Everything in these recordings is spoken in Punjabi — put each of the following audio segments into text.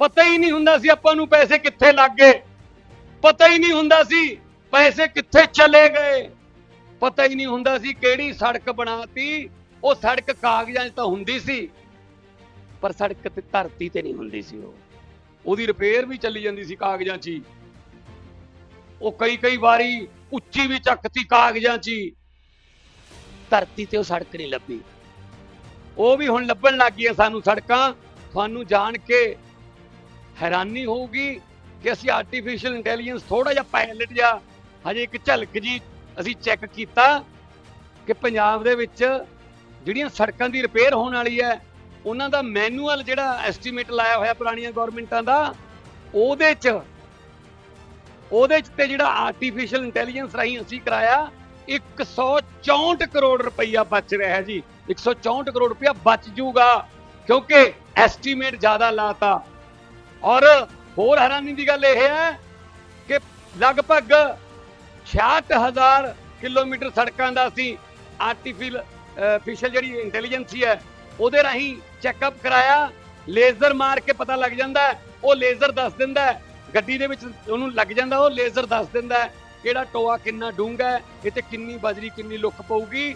ਪਤਾ ਹੀ ਨਹੀਂ ਹੁੰਦਾ ਸੀ ਆਪਾਂ ਨੂੰ ਪੈਸੇ ਕਿੱਥੇ ਲੱਗ ਗਏ। ਪਤਾ ਹੀ ਨਹੀਂ ਹੁੰਦਾ ਸੀ ਪੈਸੇ ਕਿੱਥੇ ਚਲੇ ਗਏ। ਪਤਾ ਹੀ ਨਹੀਂ ਹੁੰਦਾ ਸੀ ਕਿਹੜੀ ਸੜਕ ਬਣਾਤੀ। ਉਹ ਸੜਕ ਕਾਗਜ਼ਾਂ 'ਚ ਤਾਂ ਹੁੰਦੀ ਸੀ, ਪਰ ਸੜਕ ਤੇ ਧਰਤੀ ਤੇ ਨਹੀਂ ਹੁੰਦੀ ਸੀ ਉਹ। ਉਹਦੀ ਰਿਪੇਅਰ ਵੀ ਚੱਲੀ ਜਾਂਦੀ ਸੀ ਕਾਗਜ਼ਾਂ 'ਚ ਹੀ। ਉਹ ਕਈ ਕਈ ਵਾਰੀ ਉੱਚੀ ਵੀ ਚੱਕਤੀ ਕਾਗਜ਼ਾਂ 'ਚ ਹੀ। ਧਰਤੀ ਤੇ ਉਹ ਸੜਕ ਨਹੀਂ ਲੱਭੀ। ਉਹ ਵੀ ਹੁਣ ਲੱਭਣ ਲੱਗ ਗਈਆਂ ਸਾਨੂੰ ਸੜਕਾਂ। ਤੁਹਾਨੂੰ ਜਾਣ ਕੇ ਹੈਰਾਨੀ ਹੋਊਗੀ ਕਿ ਅਸੀਂ ਆਰਟੀਫੀਸ਼ੀਅਲ ਇੰਟੈਲੀਜੈਂਸ ਥੋੜਾ ਜਿਹਾ ਪਾਇਲਟ ਜਿਹਾ ਹਜੇ ਇੱਕ ਝਲਕ ਜੀ ਅਸੀਂ ਚੈੱਕ ਕੀਤਾ ਕਿ ਪੰਜਾਬ ਦੇ ਵਿੱਚ ਜਿਹੜੀਆਂ ਸੜਕਾਂ ਦੀ ਰਿਪੇਅਰ ਹੋਣ ਵਾਲੀ ਹੈ, ਉਹਨਾਂ ਦਾ ਮੈਨੂਅਲ ਜਿਹੜਾ ਐਸਟੀਮੇਟ ਲਾਇਆ ਹੋਇਆ ਪੁਰਾਣੀਆਂ ਗਵਰਨਮੈਂਟਾਂ ਦਾ, ਉਹਦੇ 'ਚ ਉਹਦੇ 'ਚ ਤੇ ਜਿਹੜਾ ਆਰਟੀਫੀਸ਼ੀਅਲ ਇੰਟੈਲੀਜੈਂਸ ਰਾਹੀਂ ਅਸੀਂ ਕਰਾਇਆ 164 ਕਰੋੜ ਰੁਪਈਆ ਬਚ ਰਿਹਾ ਹੈ ਜੀ 164 ਕਰੋੜ ਰੁਪਈਆ ਬਚ ਜੂਗਾ ਕਿਉਂਕਿ ਐਸਟੀਮੇਟ ਜ਼ਿਆਦਾ ਲਾਤਾ। ਔਰ ਹੋਰ ਹੈਰਾਨੀ ਦੀ ਗੱਲ ਇਹ ਹੈ ਕਿ ਲਗਭਗ 66000 ਕਿਲੋਮੀਟਰ ਸੜਕਾਂ ਦਾ ਅਸੀਂ ਆਰਟੀਫੀਸ਼ੀਅਲ ਫਿਸ਼ਲ ਜਿਹੜੀ ਇੰਟੈਲੀਜੈਂਸੀ ਹੈ ਉਹਦੇ ਰਾਹੀਂ ਚੈੱਕਅਪ ਕਰਾਇਆ ਲੇਜ਼ਰ ਮਾਰ ਕੇ ਪਤਾ ਲੱਗ ਜਾਂਦਾ, ਉਹ ਲੇਜ਼ਰ ਦੱਸ ਦਿੰਦਾ, ਗੱਡੀ ਦੇ ਵਿੱਚ ਉਹਨੂੰ ਲੱਗ ਜਾਂਦਾ, ਉਹ ਲੇਜ਼ਰ ਦੱਸ ਦਿੰਦਾ, ਕਿਹੜਾ ਟੋਆ ਕਿੰਨਾ ਡੂੰਘਾ ਹੈ ਇਹ ਤੇ ਕਿੰਨੀ ਬਜਰੀ, ਕਿੰਨੀ ਲੁੱਕ ਪਊਗੀ।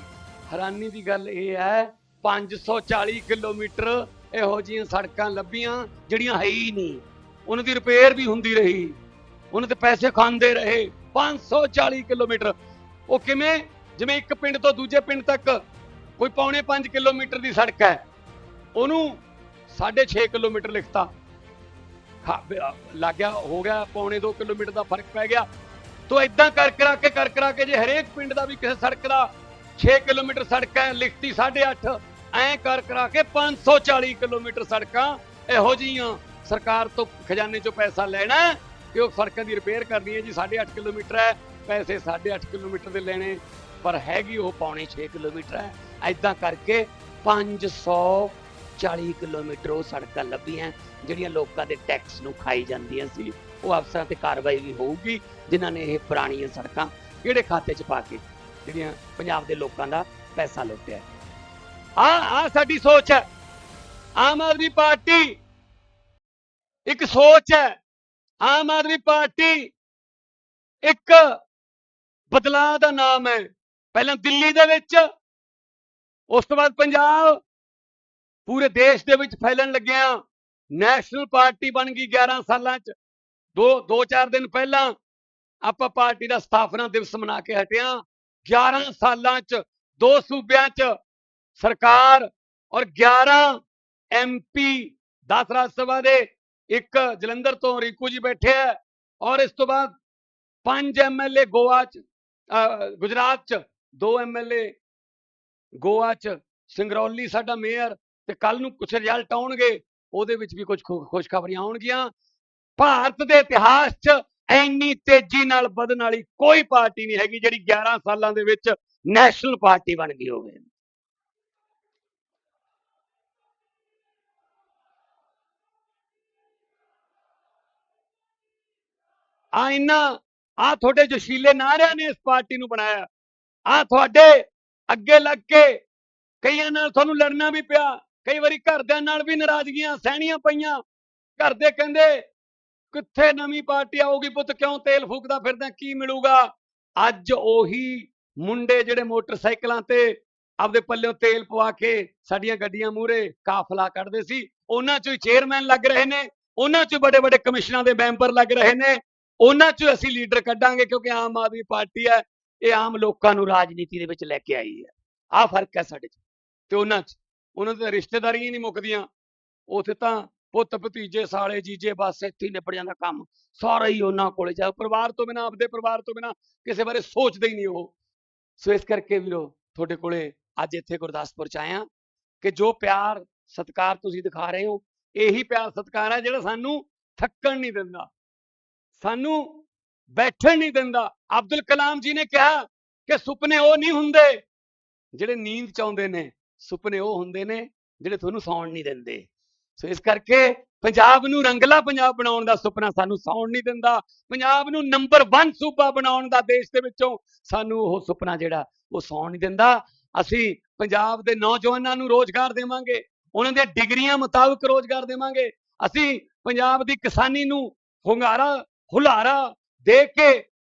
ਹੈਰਾਨੀ ਦੀ ਗੱਲ ਇਹ ਹੈ 540 ਕਿਲੋਮੀਟਰ ਇਹੋ ਜਿਹੀਆਂ ਸੜਕਾਂ ਲੱਭੀਆਂ ਜਿਹੜੀਆਂ ਹੈ ਹੀ ਨਹੀਂ। ਉਹਨਾਂ ਦੀ ਰਿਪੇਅਰ ਵੀ ਹੁੰਦੀ ਰਹੀ। ਉਹਨਾਂ ਤੇ ਪੈਸੇ ਖਾਂਦੇ ਰਹੇ। 540 ਕਿਲੋਮੀਟਰ। ਉਹ ਕਿਵੇਂ? ਜਿਵੇਂ ਇੱਕ ਪਿੰਡ ਤੋਂ ਦੂਜੇ ਪਿੰਡ ਤੱਕ ਕੋਈ ਪੌਣੇ 5 ਕਿਲੋਮੀਟਰ ਦੀ ਸੜਕ ਹੈ। ਉਹਨੂੰ 6.5 ਕਿਲੋਮੀਟਰ ਲਿਖਤਾ। ਖਾ- ਲੱਗ ਗਿਆ, ਹੋ ਗਿਆ, ਪੌਣੇ 2 ਕਿਲੋਮੀਟਰ ਦਾ ਫ਼ਰਕ ਪੈ ਗਿਆ। ਤੋ ਇਦਾਂ ਕਰ ਕਰਾ ਕੇ, ਕਰ ਕਰਾ ਕੇ ਜੇ ਹਰੇਕ ਪਿੰਡ ਦਾ ਵੀ ਕਿਸੇ ਸੜਕ ਦਾ 6 ਕਿਲੋਮੀਟਰ ਸੜਕ ਹੈ, ਲਿਖਤੀ 8.5 ਐਂ ਕਰ ਕਰਾ ਕੇ 540 ਕਿਲੋਮੀਟਰ ਸੜਕਾਂ ਇਹੋ ਜਿਹੀਆਂ ਸਰਕਾਰ ਤੋਂ ਖਜ਼ਾਨੇ ਚੋਂ ਪੈਸਾ ਲੈਣਾ ਹੈ ਕਿ ਉਹ ਸੜਕਾਂ ਦੀ ਰਿਪੇਅਰ ਕਰਨੀ ਹੈ ਜੀ। 8.5 ਕਿਲੋਮੀਟਰ ਹੈ, ਪੈਸੇ 8.5 ਕਿਲੋਮੀਟਰ ਦੇ ਲੈਣੇ, ਪਰ ਹੈਗੀ ਉਹ ਪੌਣੇ 6 ਕਿਲੋਮੀਟਰ ਹੈ। ਐਦਾਂ ਕਰਕੇ 540 ਕਿਲੋਮੀਟਰ ਉਹ ਸੜਕਾਂ ਲੱਭੀਆਂ, ਜਿਹੜੀਆਂ ਲੋਕਾਂ ਦੇ ਟੈਕਸ ਨੂੰ ਖਾਈ ਜਾਂਦੀਆਂ ਸੀ। ਉਹ ਅਫਸਰਾਂ ਤੇ ਕਾਰਵਾਈ ਵੀ ਹੋਊਗੀ, ਜਿਨ੍ਹਾਂ ਨੇ ਇਹ ਪੁਰਾਣੀਆਂ ਸੜਕਾਂ ਕਿਹੜੇ ਖਾਤੇ 'ਚ ਪਾ ਕੇ ਜਿਹੜੀਆਂ ਪੰਜਾਬ ਦੇ ਲੋਕਾਂ ਦਾ ਪੈਸਾ ਲੁੱਟਿਆ। ਆ ਆ ਸਾਡੀ ਸੋਚ ਹੈ। ਆਮ ਆਦਮੀ ਪਾਰਟੀ ਇੱਕ ਸੋਚ ਹੈ। ਆਮ ਆਦਮੀ ਪਾਰਟੀ ਇੱਕ ਬਦਲਾਅ ਦਾ ਨਾਮ ਹੈ। ਪਹਿਲਾਂ ਦਿੱਲੀ ਦੇ ਵਿੱਚ, ਉਸ ਤੋਂ ਬਾਅਦ ਪੰਜਾਬ। ਪੂਰੇ ਦੇਸ਼ ਦੇ ਵਿੱਚ ਫੈਲਣ ਲੱਗਿਆ। ਨੈਸ਼ਨਲ ਪਾਰਟੀ ਬਣ ਗਈ 11 ਸਾਲਾਂ 'ਚ। ਦੋ ਦੋ, ਚਾਰ ਦਿਨ ਪਹਿਲਾਂ ਆਪਾਂ ਪਾਰਟੀ ਦਾ ਸਥਾਪਨਾ ਦਿਵਸ ਮਨਾ ਕੇ ਹਟਿਆ। 11 ਸਾਲਾਂ 'ਚ, ਦੋ ਸੂਬਿਆਂ 'ਚ ਸਰਕਾਰ ਔਰ 11 ਐਮਪੀ 10 ਰਾਜ ਸਭਾ ਦੇ ਇੱਕ ਜਲੰਧਰ ਤੋਂ ਰਿੰਕੂ ਜੀ ਬੈਠੇ ਹੈ ਔਰ ਇਸ ਤੋਂ ਬਾਅਦ ਪੰਜ ਐਮਐਲਏ ਗੋਆ 'ਚ ਅਹ, ਗੁਜਰਾਤ 'ਚ ਦੋ ਐਮਐਲਏ ਗੋਆ 'ਚ ਸਿੰਗਰੌਲੀ ਸਾਡਾ ਮੇਅਰ ਤੇ ਕੱਲ ਨੂੰ ਕੁਝ ਰਿਜ਼ਲਟ ਆਉਣਗੇ ਉਹਦੇ ਵਿੱਚ ਵੀ ਕੁਝ ਖੁਸ਼ਖਬਰੀਆਂ ਆਉਣਗੀਆਂ। ਭਾਰਤ ਦੇ ਇਤਿਹਾਸ 'ਚ ਇੰਨੀ ਤੇਜ਼ੀ ਨਾਲ ਵਧਣ ਵਾਲੀ ਕੋਈ ਪਾਰਟੀ ਨਹੀਂ ਹੈਗੀ ਜਿਹੜੀ 11 ਸਾਲਾਂ ਦੇ ਵਿੱਚ ਨੈਸ਼ਨਲ ਪਾਰਟੀ ਬਣ ਗਈ ਹੋਵੇ। ਆ ਇੰਨਾ, ਆ ਤੁਹਾਡੇ ਜੋਸ਼ੀਲੇ ਨਾਰਿਆਂ ਨੇ ਇਸ ਪਾਰਟੀ ਨੂੰ ਬਣਾਇਆ, ਆ ਤੁਹਾਡੇ ਅੱਗੇ ਲੱਗ ਕੇ ਕਈਆਂ ਨਾਲ ਤੁਹਾਨੂੰ ਲੜਨਾ ਵੀ ਪਿਆ, ਕਈ ਵਾਰੀ ਘਰਦਿਆਂ ਨਾਲ ਵੀ ਨਾਰਾਜ਼ਗੀਆਂ ਸਹਿਣੀਆਂ ਪਈਆਂ। ਘਰ ਦੇ ਕਹਿੰਦੇ, ਕਿੱਥੇ ਨਵੀਂ ਪਾਰਟੀ ਆਊਗੀ ਪੁੱਤ, ਕਿਉਂ ਤੇਲ ਫੂਕਦਾ ਫਿਰਦਾ, ਕੀ ਮਿਲੂਗਾ? ਅੱਜ ਉਹੀ ਮੁੰਡੇ ਜਿਹੜੇ ਮੋਟਰਸਾਈਕਲਾਂ ਤੇ ਆਪਦੇ ਪੱਲਿਓਂ ਤੇਲ ਪਵਾ ਕੇ ਸਾਡੀਆਂ ਗੱਡੀਆਂ ਮੂਹਰੇ ਕਾਫਲਾ ਕੱਢਦੇ ਸੀ, ਉਹਨਾਂ ਚੋਂ ਹੀ ਚੇਅਰਮੈਨ ਲੱਗ ਰਹੇ ਨੇ, ਉਹਨਾਂ ਚੋਂ ਬੜੇ ਵੱਡੇ ਕਮਿਸ਼ਨਾਂ ਦੇ ਮੈਂਬਰ ਲੱਗ ਰਹੇ ਨੇ ਉਹਨਾਂ ਚੋਂ ਅਸੀਂ ਲੀਡਰ ਕੱਢਾਂਗੇ ਕਿਉਂਕਿ ਆਮ ਆਦਮੀ ਪਾਰਟੀ ਹੈ, ਇਹ ਆਮ ਲੋਕਾਂ ਨੂੰ ਰਾਜਨੀਤੀ ਦੇ ਵਿੱਚ ਲੈ ਕੇ ਆਈ ਹੈ। ਆਹ ਫ਼ਰਕ ਹੈ ਸਾਡੇ 'ਚ। ਤੇ ਉਹਨਾਂ 'ਚ, ਉਹਨਾਂ ਦੇ ਰਿਸ਼ਤੇਦਾਰੀਆਂ ਨਹੀਂ ਮੁੱਕਦੀਆਂ। ਉਥੇ ਤਾਂ ਪੁੱਤ, ਭਤੀਜੇ, ਸਾਲੇ, ਜੀਜੇ, ਬਸ, ਇੱਥੇ ਹੀ ਨਿਪਟ ਜਾਂਦਾ ਕੰਮ। ਸਾਰਾ ਹੀ ਉਹਨਾਂ ਕੋਲੇ ਜਾ, ਪਰਿਵਾਰ ਤੋਂ ਬਿਨਾ, ਆਪਦੇ ਪਰਿਵਾਰ ਤੋਂ ਬਿਨਾ ਕਿਸੇ ਬਾਰੇ ਸੋਚਦੇ ਹੀ ਨਹੀਂ ਉਹ। ਸੋ ਇਸ ਕਰਕੇ ਵੀਰੋ, ਤੁਹਾਡੇ ਕੋਲੇ ਅੱਜ ਇੱਥੇ ਗੁਰਦਾਸਪੁਰ ਚ ਆਇਆ ਕਿ ਜੋ ਪਿਆਰ, ਸਤਿਕਾਰ ਤੁਸੀਂ ਦਿਖਾ ਰਹੇ ਹੋ, ਇਹੀ ਪਿਆਰ, ਸਤਿਕਾਰ ਹੈ ਜਿਹੜਾ ਸਾਨੂੰ ਥੱਕਣ ਨਹੀਂ ਦਿੰਦਾ। ਸਾਨੂੰ ਬੈਠਣ ਨਹੀਂ ਦਿੰਦਾ। ਅਬਦੁਲ ਕਲਾਮ ਜੀ ਨੇ ਕਿਹਾ ਕਿ ਸੁਪਨੇ ਉਹ ਨਹੀਂ ਹੁੰਦੇ ਜਿਹੜੇ ਨੀਂਦ ਚ ਆਉਂਦੇ ਨੇ। ਸੁਪਨੇ ਉਹ ਹੁੰਦੇ ਨੇ ਜਿਹੜੇ ਤੁਹਾਨੂੰ ਸੌਣ ਨਹੀਂ ਦਿੰਦੇ। ਸੋ ਇਸ ਕਰਕੇ ਪੰਜਾਬ ਨੂੰ ਰੰਗਲਾ ਪੰਜਾਬ ਬਣਾਉਣ ਦਾ ਸੁਪਨਾ ਸਾਨੂੰ ਸੌਣ ਨਹੀਂ ਦਿੰਦਾ। ਪੰਜਾਬ ਨੂੰ ਨੰਬਰ 1 ਸੂਬਾ ਬਣਾਉਣ ਦਾ ਦੇਸ਼ ਦੇ ਵਿੱਚੋਂ ਸਾਨੂੰ ਉਹ ਸੁਪਨਾ ਜਿਹੜਾ ਉਹ ਸੌਣ ਨਹੀਂ ਦਿੰਦਾ। ਅਸੀਂ ਪੰਜਾਬ ਦੇ ਨੌਜਵਾਨਾਂ ਨੂੰ ਰੋਜ਼ਗਾਰ ਦੇਵਾਂਗੇ। ਉਹਨਾਂ ਦੀਆਂ ਡਿਗਰੀਆਂ ਮੁਤਾਬਕ ਰੋਜ਼ਗਾਰ ਦੇਵਾਂਗੇ। ਅਸੀਂ ਪੰਜਾਬ ਦੀ ਕਿਸਾਨੀ ਨੂੰ ਹੁੰਗਾਰਾ ਹੁਲਾਰਾ ਦੇ ਕੇ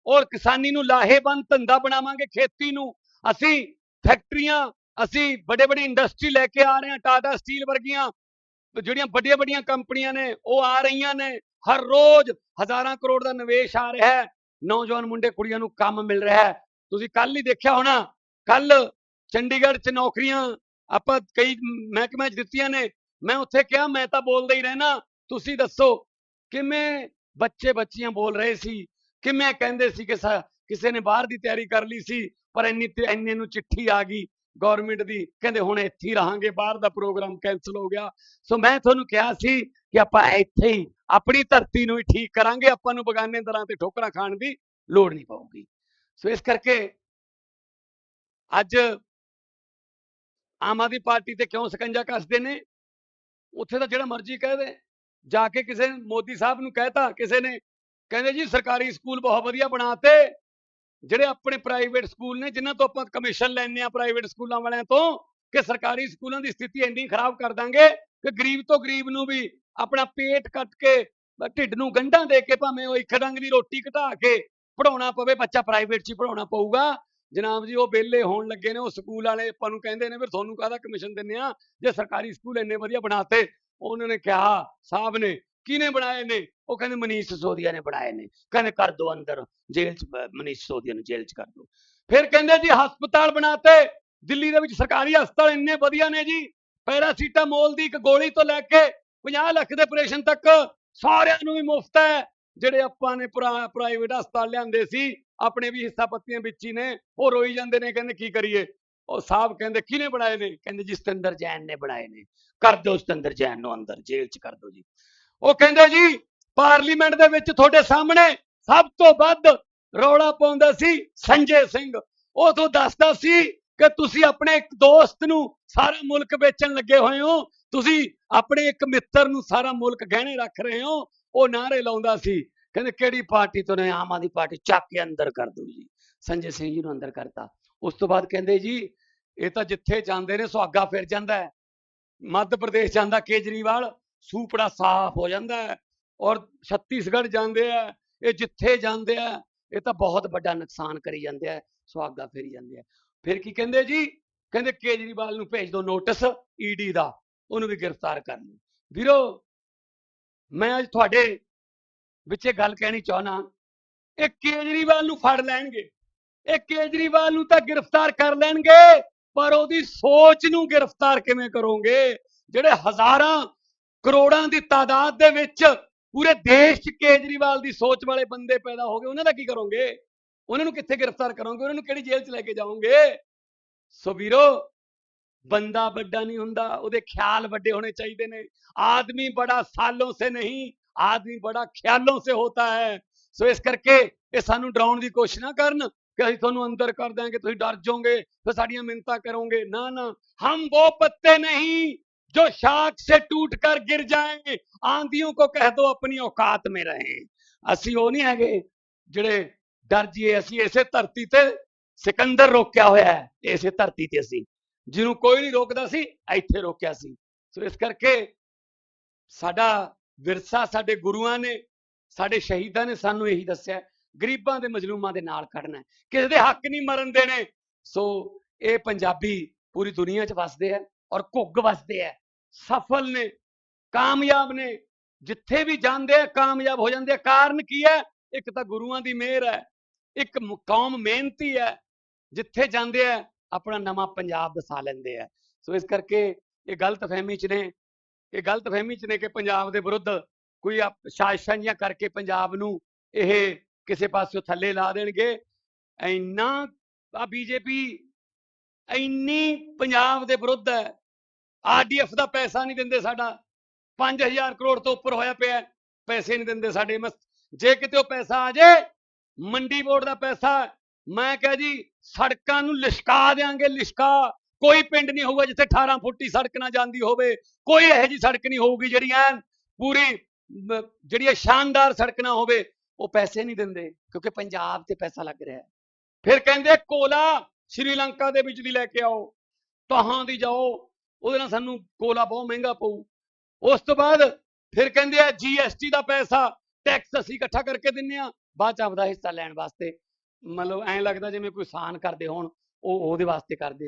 ਔਰ ਕਿਸਾਨੀ ਨੂੰ ਲਾਹੇਵੰਦ ਧੰਦਾ ਬਣਾਵਾਂਗੇ, ਖੇਤੀ ਨੂੰ। ਅਸੀਂ ਫੈਕਟਰੀਆਂ, ਅਸੀਂ ਵੱਡੇ ਵੱਡੇ ਇੰਡਸਟਰੀ ਲੈ ਕੇ ਆ ਰਹੇ ਹਾਂ, ਟਾਟਾ ਸਟੀਲ ਵਰਗੀਆਂ, ਜਿਹੜੀਆਂ ਵੱਡੀਆਂ ਵੱਡੀਆਂ ਕੰਪਨੀਆਂ ਨੇ, ਉਹ ਆ ਰਹੀਆਂ ਨੇ। ਹਰ ਰੋਜ਼ ਹਜ਼ਾਰਾਂ ਕਰੋੜ ਦਾ ਨਿਵੇਸ਼ ਆ ਰਿਹਾ ਹੈ। ਨੌਜਵਾਨ ਮੁੰਡੇ, ਕੁੜੀਆਂ ਨੂੰ ਕੰਮ ਮਿਲ ਰਿਹਾ ਹੈ। ਤੁਸੀਂ ਕੱਲ ਹੀ ਦੇਖਿਆ ਹੋਣਾ ਕੱਲ ਚੰਡੀਗੜ੍ਹ 'ਚ ਨੌਕਰੀਆਂ ਆਪਾਂ ਕਈ ਮਹਿਕਮਿਆਂ 'ਚ ਦਿੱਤੀਆਂ ਨੇ। ਮੈਂ ਉੱਥੇ ਕਿਹਾ, ਮੈਂ ਤਾਂ ਬੋਲਦਾ ਹੀ ਰਹਿਣਾ। ਤੁਸੀਂ ਦੱਸੋ, ਕਿਵੇਂ ਬੱਚੇ ਬੱਚੀਆਂ ਬੋਲ ਰਹੇ ਸੀ ਕਿਵੇਂ ਕਹਿੰਦੇ ਸੀ ਕਿ ਕਿਸੇ ਨੇ ਬਾਹਰ ਦੀ ਤਿਆਰੀ ਕਰ ਲਈ ਸੀ, ਪਰ ਇੰਨੀ ਤੇ ਇੰਨੇ ਨੂੰ ਚਿੱਠੀ ਆ ਗਈ ਗਵਰਨਮੈਂਟ ਦੀ, ਕਹਿੰਦੇ ਹੁਣ ਇੱਥੇ ਹੀ ਰਹਾਂਗੇ, ਬਾਹਰ ਦਾ ਪ੍ਰੋਗਰਾਮ ਕੈਨਸਲ ਹੋ ਗਿਆ। ਸੋ ਮੈਂ ਤੁਹਾਨੂੰ ਕਿਹਾ ਸੀ ਕਿ ਆਪਾਂ ਇੱਥੇ ਹੀ ਆਪਣੀ ਧਰਤੀ ਨੂੰ ਹੀ ਠੀਕ ਕਰਾਂਗੇ, ਆਪਾਂ ਨੂੰ ਬਗਾਨੇ ਦਰਾਂ ਤੇ ਠੋਕਰਾਂ ਖਾਣ ਦੀ ਲੋੜ ਨਹੀਂ ਪਊਗੀ। ਸੋ ਇਸ ਕਰਕੇ ਅੱਜ ਆਮ ਆਦਮੀ ਪਾਰਟੀ ਤੇ ਕਿਉਂ ਸਕੰਜਾ ਕੱਸਦੇ ਨੇ? ਉੱਥੇ ਤਾਂ ਜਿਹੜਾ ਮਰਜ਼ੀ ਕਹਿ ਦੇ। ਜਾ ਕੇ ਕਿਸੇ ਨੇ ਮੋਦੀ ਸਾਹਿਬ ਨੂੰ ਕਹਿਤਾ, ਕਿਸੇ ਨੇ ਕਹਿੰਦੇ ਜੀ ਸਰਕਾਰੀ ਸਕੂਲ ਬਹੁਤ ਵਧੀਆ ਬਣਾਤੇ। ਜਿਹੜੇ ਆਪਣੇ ਪ੍ਰਾਈਵੇਟ ਸਕੂਲ ਨੇ, ਜਿਨ੍ਹਾਂ ਤੋਂ ਆਪਾਂ ਕਮਿਸ਼ਨ ਲੈਣੇ ਆ ਪ੍ਰਾਈਵੇਟ ਸਕੂਲਾਂ ਵਾਲਿਆਂ ਤੋਂ, ਕਿ ਸਰਕਾਰੀ ਸਕੂਲਾਂ ਦੀ ਸਥਿਤੀ ਇੰਨੀ ਖਰਾਬ ਕਰ ਦਾਂਗੇ ਕਿ ਗਰੀਬ ਤੋਂ ਗਰੀਬ ਨੂੰ ਵੀ ਆਪਣਾ ਪੇਟ ਕੱਟ ਕੇ, ਢਿੱਡ ਨੂੰ ਗੰਢਾਂ ਦੇ ਕੇ ਭਾਵੇਂ ਉਹ ਇੱਕ ਰੰਗ ਦੀ ਰੋਟੀ ਘਟਾ ਕੇ ਪੜਾਉਣਾ ਪਵੇ, ਬੱਚਾ ਪ੍ਰਾਈਵੇਟ 'ਚ ਹੀ ਪੜਾਉਣਾ ਪਊਗਾ। ਜਨਾਬ ਜੀ, ਉਹ ਵਿਹਲੇ ਹੋਣ ਲੱਗੇ ਨੇ, ਉਹ ਸਕੂਲ ਵਾਲੇ ਆਪਾਂ ਨੂੰ ਕਹਿੰਦੇ ਨੇ, ਫਿਰ ਤੁਹਾਨੂੰ ਕਾਹਦਾ ਕਮਿਸ਼ਨ ਦਿੰਨੇ ਆ ਜੇ ਸਰਕਾਰੀ ਸਕੂਲ ਇੰਨੇ ਵਧੀਆ ਬਣਾਤੇ ਉਹਨਾਂ ਨੇ ਕਿਹਾ, ਸਾਹਿਬ ਨੇ ਕਿਹਨੇ ਬਣਾਏ ਨੇ? ਉਹ ਕਹਿੰਦੇ, ਮਨੀਸ਼ ਸਿਸੋਦੀਆ ਨੇ ਬਣਾਏ ਨੇ। ਕਹਿੰਦੇ, ਕਰ ਦੋ ਅੰਦਰ, ਜੇਲ੍ਹ 'ਚ ਮਨੀਸ਼ ਸਿਸੋਦੀਆ ਨੂੰ ਜੇਲ੍ਹ 'ਚ ਕਰ ਦੋ। ਫਿਰ ਕਹਿੰਦੇ, ਜੀ ਹਸਪਤਾਲ ਬਣਾਤੇ। ਦਿੱਲੀ ਦੇ ਵਿੱਚ ਸਰਕਾਰੀ ਹਸਪਤਾਲ ਇੰਨੇ ਵਧੀਆ ਨੇ ਜੀ। ਪੈਰਾਸੀਟਾਮੋਲ ਦੀ ਇੱਕ ਗੋਲੀ ਤੋਂ ਲੈ ਕੇ 50 ਲੱਖ ਦੇ ਆਪਰੇਸ਼ਨ ਤੱਕ ਸਾਰਿਆਂ ਨੂੰ ਵੀ ਮੁਫਤ ਹੈ। ਜਿਹੜੇ ਆਪਾਂ ਨੇ ਪ੍ਰਾਈਵੇਟ ਹਸਪਤਾਲ ਲਿਆਂਦੇ ਸੀ, ਆਪਣੇ ਵੀ ਹਿੱਸਾ ਪੱਤੀਆਂ ਵਿੱਚ ਹੀ ਨੇ, ਉਹ ਰੋਈ ਜਾਂਦੇ ਨੇ, ਕਹਿੰਦੇ, ਕੀ ਕਰੀਏ? ਉਹ ਸਾਹਿਬ ਕਹਿੰਦੇ, ਕਿਹਨੇ ਬਣਾਏ ਨੇ? ਕਹਿੰਦੇ ਜੀ ਸਤਿੰਦਰ ਜੈਨ ਨੇ ਬਣਾਏ ਨੇ। ਕਰ ਦਿਓ ਸਤਿੰਦਰ ਜੈਨ ਨੂੰ ਅੰਦਰ, ਜੇਲ੍ਹ 'ਚ ਕਰ ਦਿਓ ਜੀ। ਉਹ ਕਹਿੰਦੇ ਜੀ, ਪਾਰਲੀਮੈਂਟ ਦੇ ਵਿੱਚ ਤੁਹਾਡੇ ਸਾਹਮਣੇ ਸਭ ਤੋਂ ਵੱਧ ਰੌਲਾ ਪਾਉਂਦਾ ਸੀ ਸੰਜੇ ਸਿੰਘ। ਉਹ ਤੋਂ ਦੱਸਦਾ ਸੀ ਕਿ ਤੁਸੀਂ ਆਪਣੇ ਇੱਕ ਦੋਸਤ ਨੂੰ ਸਾਰਾ ਮੁਲਕ ਵੇਚਣ ਲੱਗੇ ਹੋਏ ਹੋ। ਤੁਸੀਂ ਆਪਣੇ ਇੱਕ ਮਿੱਤਰ ਨੂੰ ਸਾਰਾ ਮੁਲਕ ਗਹਿਣੇ ਰੱਖ ਰਹੇ ਹੋ। ਉਹ ਨਾਰੇ ਲਾਉਂਦਾ ਸੀ, ਕਹਿੰਦੇ ਕਿਹੜੀ ਪਾਰਟੀ ਤੋਂ ਨੇ? ਆਮ ਆਦਮੀ ਪਾਰਟੀ ਚੱਕ ਕੇ ਅੰਦਰ ਕਰ ਦੋ ਜੀ। ਸੰਜੇ ਸਿੰਘ ਜੀ ਨੂੰ ਅੰਦਰ ਕਰਤਾ। ਉਸ ਤੋਂ ਬਾਅਦ ਕਹਿੰਦੇ ਜੀ, ਇਹ ਤਾਂ ਜਿੱਥੇ ਜਾਂਦੇ ਨੇ ਸੁਹਾਗਾ ਫਿਰ ਜਾਂਦਾ ਮੱਧ ਪ੍ਰਦੇਸ਼ ਜਾਂਦਾ ਕੇਜਰੀਵਾਲ, ਸੂਪੜਾ ਸਾਫ਼ ਹੋ ਜਾਂਦਾ ਹੈ ਔਰ ਛੱਤੀਸਗੜ੍ਹ ਜਾਂਦੇ ਆ ਇਹ ਜਿੱਥੇ ਜਾਂਦੇ ਆ ਇਹ ਤਾਂ ਬਹੁਤ ਵੱਡਾ ਨੁਕਸਾਨ ਕਰੀ ਜਾਂਦੇ ਆ ਸੁਹਾਗਾ ਫੇਰੀ ਜਾਂਦੇ ਆ ਫਿਰ ਕੀ ਕਹਿੰਦੇ ਜੀ? ਕਹਿੰਦੇ ਕੇਜਰੀਵਾਲ ਨੂੰ ਭੇਜ ਦਿਓ ਨੋਟਿਸ ਈਡੀ ਦਾ, ਉਹਨੂੰ ਵੀ ਗ੍ਰਿਫਤਾਰ ਕਰ ਲਓ। ਵੀਰੋ, ਮੈਂ ਅੱਜ ਤੁਹਾਡੇ ਵਿੱਚ ਇਹ ਗੱਲ ਕਹਿਣੀ ਚਾਹਨਾ ਇਹ ਕੇਜਰੀਵਾਲ ਨੂੰ ਫੜ ਲੈਣਗੇ। ਇਹ ਕੇਜਰੀਵਾਲ ਨੂੰ ਤਾਂ ਗ੍ਰਿਫਤਾਰ ਕਰ ਲੈਣਗੇ, ਪਰ ਉਹਦੀ ਸੋਚ ਨੂੰ ਗ੍ਰਿਫਤਾਰ ਕਿਵੇਂ ਕਰੋਗੇ? ਜਿਹੜੇ ਹਜ਼ਾਰਾਂ ਕਰੋੜਾਂ ਦੀ ਤਾਦਾਦ ਦੇ ਵਿੱਚ ਪੂਰੇ ਦੇਸ਼ 'ਚ ਕੇਜਰੀਵਾਲ ਦੀ ਸੋਚ ਵਾਲੇ ਬੰਦੇ ਪੈਦਾ ਹੋ ਗਏ, ਉਹਨਾਂ ਦਾ ਕੀ ਕਰੋਗੇ? ਉਹਨਾਂ ਨੂੰ ਕਿੱਥੇ ਗ੍ਰਿਫਤਾਰ ਕਰੋਗੇ? ਉਹਨਾਂ ਨੂੰ ਕਿਹੜੀ ਜੇਲ੍ਹ 'ਚ ਲੈ ਕੇ ਜਾਓਗੇ? ਸੋ ਵੀਰੋ, ਬੰਦਾ ਵੱਡਾ ਨਹੀਂ ਹੁੰਦਾ, ਉਹਦੇ ਖਿਆਲ ਵੱਡੇ ਹੋਣੇ ਚਾਹੀਦੇ ਨੇ। ਆਦਮੀ ਬੜਾ ਸਾਲੋਂ ਸੇ ਨਹੀਂ, ਆਦਮੀ ਬੜਾ ਖਿਆਲੋਂ ਸੇ ਹੋਤਾ ਹੈ। ਸੋ ਇਸ ਕਰਕੇ ਇਹ ਸਾਨੂੰ ਡਰਾਉਣ ਦੀ ਕੋਸ਼ਿਸ਼ ਨਾ ਕਰਨ। ਕਿ ਅਸੀਂ ਤੁਹਾਨੂੰ ਅੰਦਰ ਕਰ ਦਾਂਗੇ ਤੁਸੀਂ ਡਰ ਜਾਓਗੇ ਫਿਰ ਸਾਡੀਆਂ ਮਿੰਨਤਾਂ ਕਰੋਗੇ ਨਾ ਨਾ ਹਮ ਉਹ ਪੱਤੇ ਨਹੀਂ जो शाख से टूट कर गिर जाएं आंधियों को कह दो अपनी औकात में रहें ਅਸੀਂ ਉਹ ਨਹੀਂ ਹੈਗੇ ਜਿਹੜੇ ਡਰ ਜੀਏ ਅਸੀਂ ਇਸੇ ਧਰਤੀ ਤੇ ਸਿਕੰਦਰ ਰੋਕਿਆ ਹੋਇਆ ਹੈ ਇਸੇ ਧਰਤੀ ਤੇ ਅਸੀਂ ਜਿਹਨੂੰ ਕੋਈ ਨਹੀਂ ਰੋਕਦਾ ਸੀ ਇੱਥੇ ਰੋਕਿਆ ਸੀ ਸੋ ਇਸ ਕਰਕੇ ਸਾਡਾ ਵਿਰਸਾ ਸਾਡੇ ਗੁਰੂਆਂ ਨੇ ਸਾਡੇ ਸ਼ਹੀਦਾਂ ਨੇ ਸਾਨੂੰ ਇਹੀ ਦੱਸਿਆ ਗਰੀਬਾਂ ਦੇ ਮਜਲੂਮਾਂ ਦੇ ਨਾਲ ਖੜਨਾ ਕਿਸੇ ਦੇ ਹੱਕ ਨਹੀਂ ਮਰਨ ਦੇਣੇ। ਸੋ ਇਹ ਪੰਜਾਬੀ ਪੂਰੀ ਦੁਨੀਆ 'ਚ ਵਸਦੇ ਆ ਔਰ ਘੁੱਗ ਵਸਦੇ ਆ। ਸਫਲ ਨੇ, ਕਾਮਯਾਬ ਨੇ, ਜਿੱਥੇ ਵੀ ਜਾਂਦੇ ਆ, ਕਾਮਯਾਬ ਹੋ ਜਾਂਦੇ ਆ। ਕਾਰਨ ਕੀ ਹੈ? ਇੱਕ ਤਾਂ ਗੁਰੂਆਂ ਦੀ ਮਿਹਰ ਹੈ, ਇੱਕ ਕੌਮ ਮਿਹਨਤੀ ਹੈ। ਜਿੱਥੇ ਜਾਂਦੇ ਆ, ਆਪਣਾ ਨਵਾਂ ਪੰਜਾਬ ਵਸਾ ਲੈਂਦੇ ਆ। ਸੋ ਇਸ ਕਰਕੇ ਇਹ ਗਲਤਫਹਿਮੀ ਚ ਨੇ। ਇਹ ਗਲਤਫਹਿਮੀ ਚ ਨੇ ਕਿ ਪੰਜਾਬ ਦੇ ਵਿਰੁੱਧ ਕੋਈ ਆਪ- ਸਾਜ਼ਿਸ਼ਾਂ ਜਿਹੀਆਂ ਕਰਕੇ ਪੰਜਾਬ ਨੂੰ ਇਹ ਕਿਸੇ ਪਾਸਿਓਂ ਥੱਲੇ ਲਾ ਦੇਣਗੇ। ਇੰਨਾ ਆ ਬੀਜੇਪੀ ਇੰਨੀ ਪੰਜਾਬ ਦੇ ਵਿਰੁੱਧ ਹੈ। ਆਰਡੀਐਫ ਦਾ ਪੈਸਾ ਨਹੀਂ ਦਿੰਦੇ ਸਾਡਾ। 5000 ਕਰੋੜ ਤੋਂ ਉੱਪਰ ਹੋਇਆ ਪਿਆ ਪੈਸੇ ਨਹੀਂ ਦਿੰਦੇ ਸਾਡੇ ਜੇ ਕਿਤੇ ਉਹ ਪੈਸਾ ਆ ਜੇ, ਮੰਡੀ ਬੋਰਡ ਦਾ ਪੈਸਾ, ਮੈਂ ਕਹਾਂ ਜੀ, ਸੜਕਾਂ ਨੂੰ ਲਿਸ਼ਕਾ ਦੇਾਂਗੇ ਲਿਸ਼ਕਾ। ਕੋਈ ਪਿੰਡ ਨਹੀਂ ਹੋਊਗਾ ਜਿੱਥੇ 18 ਫੁੱਟੀ ਸੜਕ ਨਾ ਜਾਂਦੀ ਹੋਵੇ। ਕੋਈ ਇਹੋ ਜੀ ਸੜਕ ਨਹੀਂ ਹੋਊਗੀ ਜਿਹੜੀ ਐਨ ਪੂਰੀ ਜਿਹੜੀ ਇਹ ਸ਼ਾਨਦਾਰ ਸੜਕ ਨਾ ਹੋਵੇ। ਉਹ ਪੈਸੇ ਨਹੀਂ ਦਿੰਦੇ, ਕਿਉਂਕਿ ਪੰਜਾਬ ਤੇ ਪੈਸਾ ਲੱਗ ਰਿਹਾ ਹੈ। ਫਿਰ ਕਹਿੰਦੇ ਕੋਲਾ ਸ਼੍ਰੀਲੰਕਾ ਦੇ ਵਿੱਚ ਦੀ ਲੈ ਕੇ ਆਓ, ਤਹਾਂ ਦੀ ਜਾਓ, ਉਹਦੇ ਨਾਲ ਸਾਨੂੰ ਕੋਲਾ ਬਹੁਤ ਮਹਿੰਗਾ ਪਊ। ਉਸ ਤੋਂ ਬਾਅਦ ਫਿਰ ਕਹਿੰਦੇ ਆ ਜੀਐਸਟੀ ਦਾ ਪੈਸਾ ਟੈਕਸ ਅਸੀਂ ਇਕੱਠਾ ਕਰਕੇ ਦਿੰਨੇ ਆ, ਬਾਅਦ ਚ ਆਪਦਾ ਹਿੱਸਾ ਲੈਣ ਵਾਸਤੇ। ਮਤਲਬ ਐਂ ਲੱਗਦਾ ਜਿਵੇਂ ਕੋਈ ਸਾਨ ਕਰਦੇ ਹੋਣ, ਉਹ ਉਹਦੇ ਵਾਸਤੇ ਕਰਦੇ